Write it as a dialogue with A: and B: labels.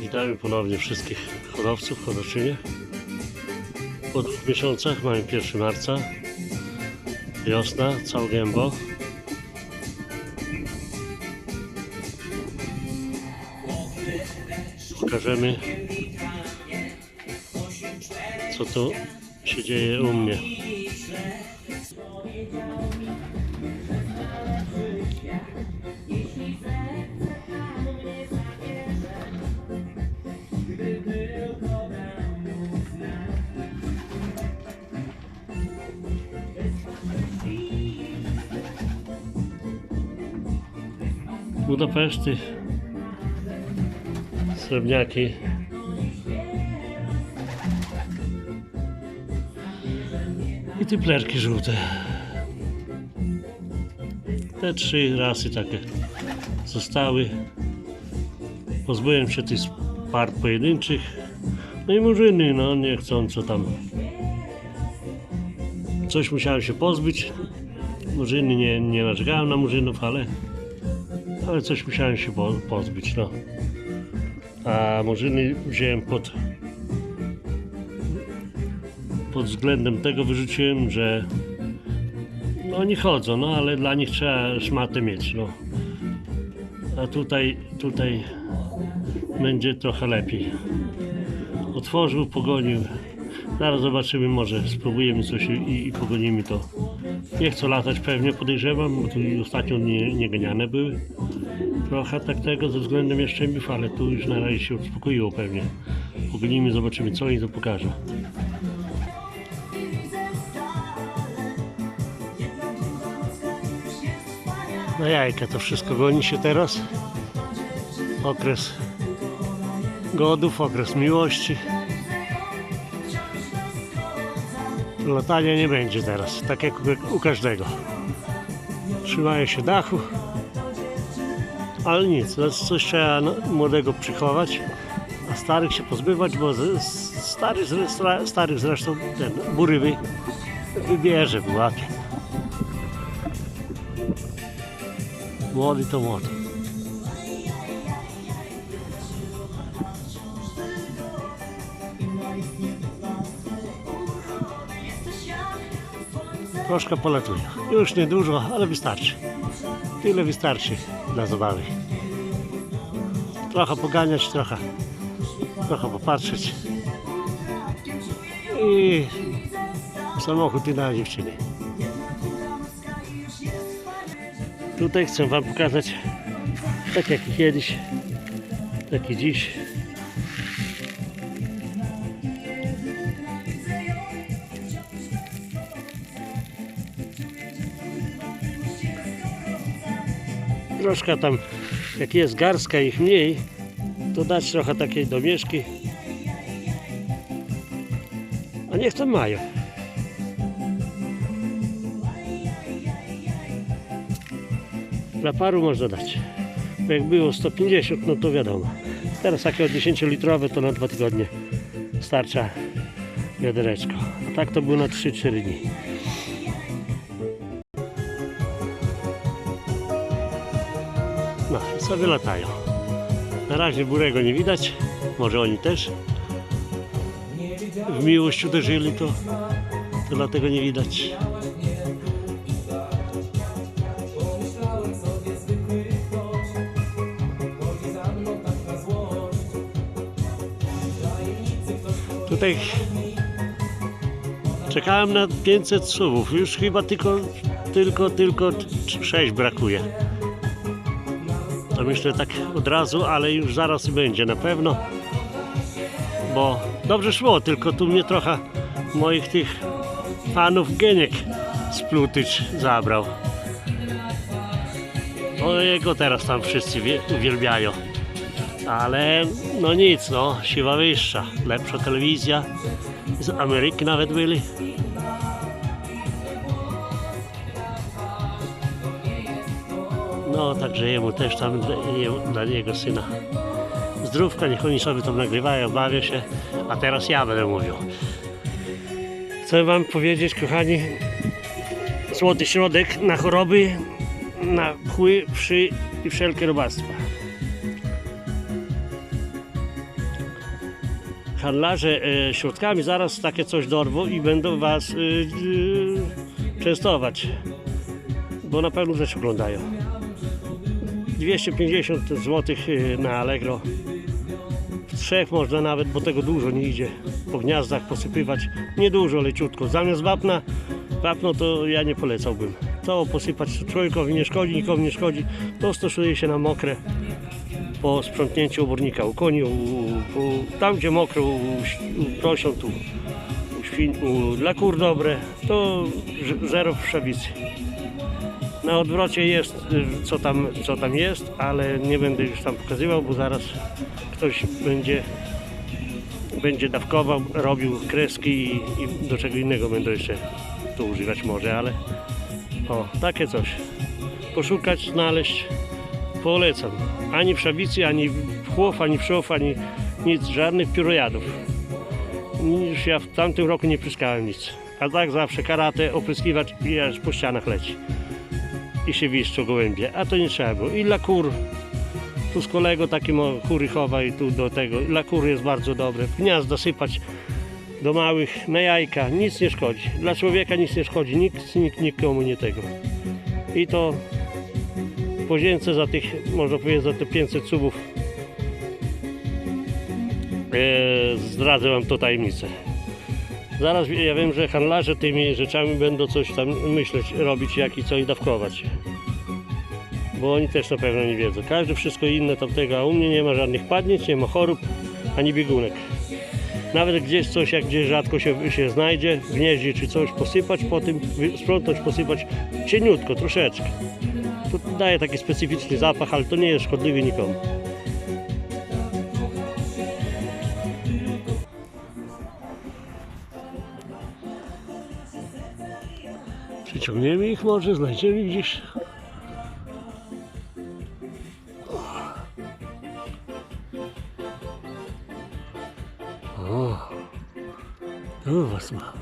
A: Witamy ponownie wszystkich hodowców, hodowczynie. Po dwóch miesiącach mamy 1 marca. Wiosna, cał gębo. Pokażemy co tu się dzieje u mnie. Budapeszty, srebrniaki. I typlerki żółte. Te trzy rasy takie zostały. Pozbyłem się tych par pojedynczych. No i murzyny, no nie chcąco tam. Coś musiałem się pozbyć. Murzyny nie, nie narzekałem na murzynów, ale ale coś musiałem się po- pozbyć, no. A murzyny wziąłem pod pod względem tego wyrzuciłem, że no oni chodzą, no ale dla nich trzeba szmatę mieć, no. A tutaj, tutaj będzie trochę lepiej. Otworzył, pogonił. Zaraz zobaczymy, może spróbujemy coś i, i pogonimy to. Nie chcą latać pewnie, podejrzewam, bo tu ostatnio nie, nie ganiane były. Trochę tak tego ze względem jaszczębiów, ale tu już na razie się uspokoiło pewnie. Pogonimy, zobaczymy co i to pokaże. Na jajka to wszystko goni się teraz. Okres godów, okres miłości. Latania nie będzie teraz, tak jak u, każdego. Trzymają się dachu. Ale nic, no coś trzeba no, młodego przychować, a starych się pozbywać, bo z- z- stary, zre- starych zresztą ten bury wy, wybierze, wyłapie. Młody to młody. Troszkę polatuje. Już niedużo, ale wystarczy. Tyle wystarczy dla zabawy. Trochę poganiać, trochę, trochę popatrzeć. I samochód i na dziewczyny. Tutaj chcę Wam pokazać, tak jak i kiedyś, tak i dziś. Troszkę tam, jak jest garstka ich mniej, to dać trochę takiej domieszki. A niech to mają. Dla paru można dać. Bo Jak było 150, no to wiadomo. Teraz takie od 10-litrowe to na dwa tygodnie starcza wiadereczko. A tak to było na 3-4 dni. Sobie latają. Na razie burego nie widać. Może oni też w miłość uderzyli, to, to dlatego nie widać. Tutaj czekałem na 500 słów. Już chyba tylko, tylko, tylko 6 brakuje. To myślę tak od razu, ale już zaraz będzie na pewno. Bo dobrze szło, tylko tu mnie trochę moich tych fanów geniek splutycz zabrał. O jego teraz tam wszyscy wie- uwielbiają. Ale no nic, no, siła wyższa. Lepsza telewizja. Z Ameryki nawet byli. No, także jemu też tam, dla, jego syna. Zdrówka, niech oni sobie tam nagrywają, bawią się, a teraz ja będę mówił. Chcę wam powiedzieć, kochani, złoty środek na choroby, na pchły, wszy i wszelkie robactwa. handlarze e, środkami zaraz takie coś dorwą i będą was e, e, częstować. Bo na pewno rzeczy oglądają. 250 zł na Allegro. W trzech można nawet, bo tego dużo nie idzie. Po gniazdach posypywać. Niedużo, leciutko. Zamiast wapna, wapno to ja nie polecałbym. To posypać człowiekowi nie szkodzi, nikomu nie szkodzi. To stosuje się na mokre po sprzątnięciu obornika u koni, u, u, tam gdzie mokro, u, u prosiąt, u, u, dla kur dobre, to zero w. Na odwrocie jest, y, co tam, co tam jest, ale nie będę już tam pokazywał, bo zaraz ktoś będzie, będzie dawkował, robił kreski i, i do czego innego będę jeszcze tu używać może, ale o, takie coś. Poszukać, znaleźć, polecam. Ani w szabicy, ani w chłop, ani w szów, ani nic, żadnych piórojadów. Już ja w tamtym roku nie pryskałem nic. A tak zawsze karate, opryskiwać i aż po ścianach leci. I się wiszczą gołębie. A to nie trzeba było. I dla kur. Tu z kolego taki kury chowa i tu do tego. Dla kur jest bardzo dobre. Gniazda sypać do małych na jajka. Nic nie szkodzi. Dla człowieka nic nie szkodzi. Nikt, nikt nikomu nie tego. I to podzięce za tych, można powiedzieć, za te 500 subów. E, zdradzę wam to tajemnicę. Zaraz ja wiem, że handlarze tymi rzeczami będą coś tam myśleć, robić, jak i co i dawkować. Bo oni też na pewno nie wiedzą. Każdy wszystko inne tamtego, a u mnie nie ma żadnych padnic, nie ma chorób, ani biegunek. Nawet gdzieś coś, jak gdzieś rzadko się, się znajdzie, gnieździe czy coś, posypać po tym, sprzątać, posypać cieniutko, troszeczkę. To daje taki specyficzny zapach, ale to nie jest szkodliwy nikomu. Przyciągniemy ich może, znajdziemy gdzieś. O, tu was mam.